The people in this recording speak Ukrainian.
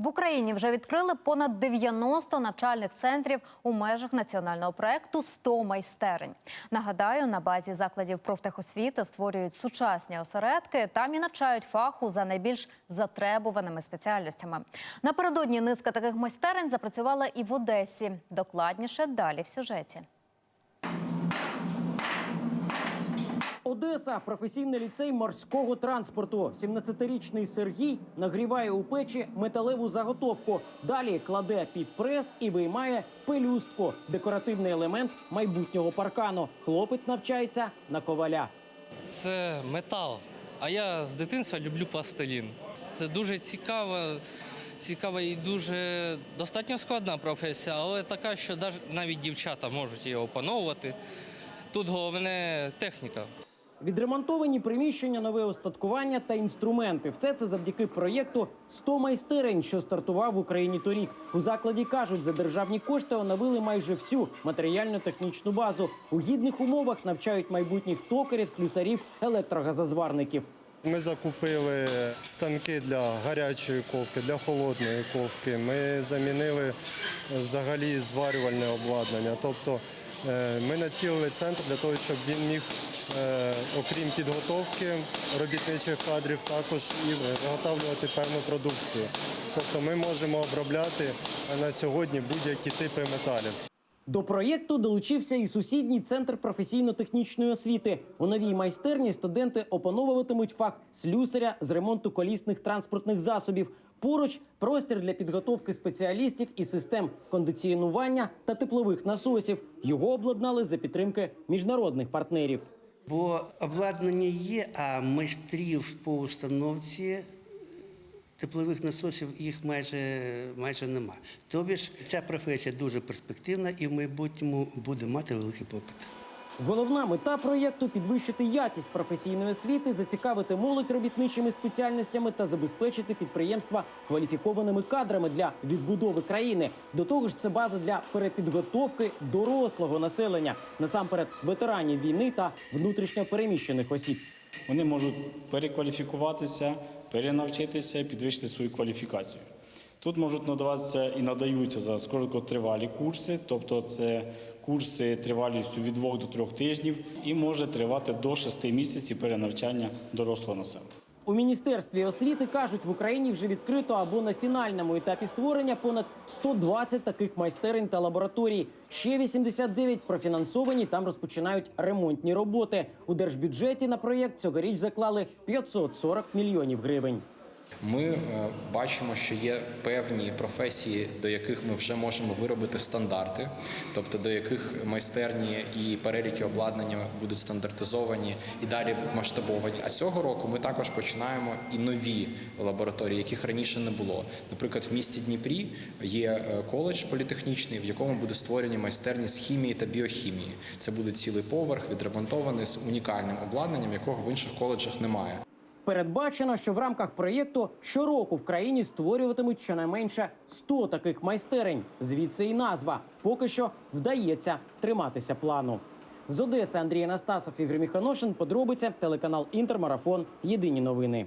В Україні вже відкрили понад 90 навчальних центрів у межах національного проекту «100 майстерень. Нагадаю, на базі закладів профтехосвіти створюють сучасні осередки. Там і навчають фаху за найбільш затребуваними спеціальностями. Напередодні низка таких майстерень запрацювала і в Одесі. Докладніше далі в сюжеті. Одеса професійний ліцей морського транспорту. 17-річний Сергій нагріває у печі металеву заготовку. Далі кладе під прес і виймає пелюстку декоративний елемент майбутнього паркану. Хлопець навчається на коваля. Це метал. А я з дитинства люблю пластилін. Це дуже цікава, цікава і дуже достатньо складна професія, але така, що навіть дівчата можуть її опановувати. Тут головне техніка. Відремонтовані приміщення, нове остаткування та інструменти. Все це завдяки проєкту «100 майстерень, що стартував в Україні торік. У закладі кажуть, за державні кошти оновили майже всю матеріально-технічну базу. У гідних умовах навчають майбутніх токарів, слюсарів, електрогазозварників. Ми закупили станки для гарячої ковки, для холодної ковки. Ми замінили взагалі зварювальне обладнання. Тобто е, ми націлили центр для того, щоб він міг, окрім підготовки робітничих кадрів, також і виготовлювати певну продукцію. Тобто ми можемо обробляти на сьогодні будь-які типи металів. До проєкту долучився і сусідній центр професійно-технічної освіти. У новій майстерні студенти опановуватимуть фах слюсаря з ремонту колісних транспортних засобів. Поруч простір для підготовки спеціалістів і систем кондиціонування та теплових насосів. Його обладнали за підтримки міжнародних партнерів. Бо обладнання є, а майстрів по установці теплових насосів їх майже, майже нема. Тобі ж ця професія дуже перспективна і в майбутньому буде мати великий попит. Головна мета проєкту підвищити якість професійної освіти, зацікавити молодь робітничими спеціальностями та забезпечити підприємства кваліфікованими кадрами для відбудови країни. До того ж, це база для перепідготовки дорослого населення, насамперед ветеранів війни та внутрішньо переміщених осіб. Вони можуть перекваліфікуватися, перенавчитися і підвищити свою кваліфікацію. Тут можуть надаватися і надаються зараз короткотривалі курси, тобто це курси тривалістю від 2 до 3 тижнів і може тривати до 6 місяців перенавчання дорослого населення. У міністерстві освіти кажуть, в Україні вже відкрито або на фінальному етапі створення понад 120 таких майстерень та лабораторій. Ще 89 профінансовані. Там розпочинають ремонтні роботи. У держбюджеті на проєкт цьогоріч заклали 540 мільйонів гривень. Ми е, бачимо, що є певні професії, до яких ми вже можемо виробити стандарти, тобто до яких майстерні і переліки обладнання будуть стандартизовані і далі масштабовані. А цього року ми також починаємо і нові лабораторії, яких раніше не було. Наприклад, в місті Дніпрі є е, коледж політехнічний, в якому буде створені майстерні з хімії та біохімії. Це буде цілий поверх відремонтований з унікальним обладнанням, якого в інших коледжах немає. Передбачено, що в рамках проєкту щороку в країні створюватимуть щонайменше 100 таких майстерень. Звідси і назва. Поки що вдається триматися плану. З Одеси Андрій Анастасов, Ігор Міханошин. Подробиця телеканал Інтермарафон. Єдині новини.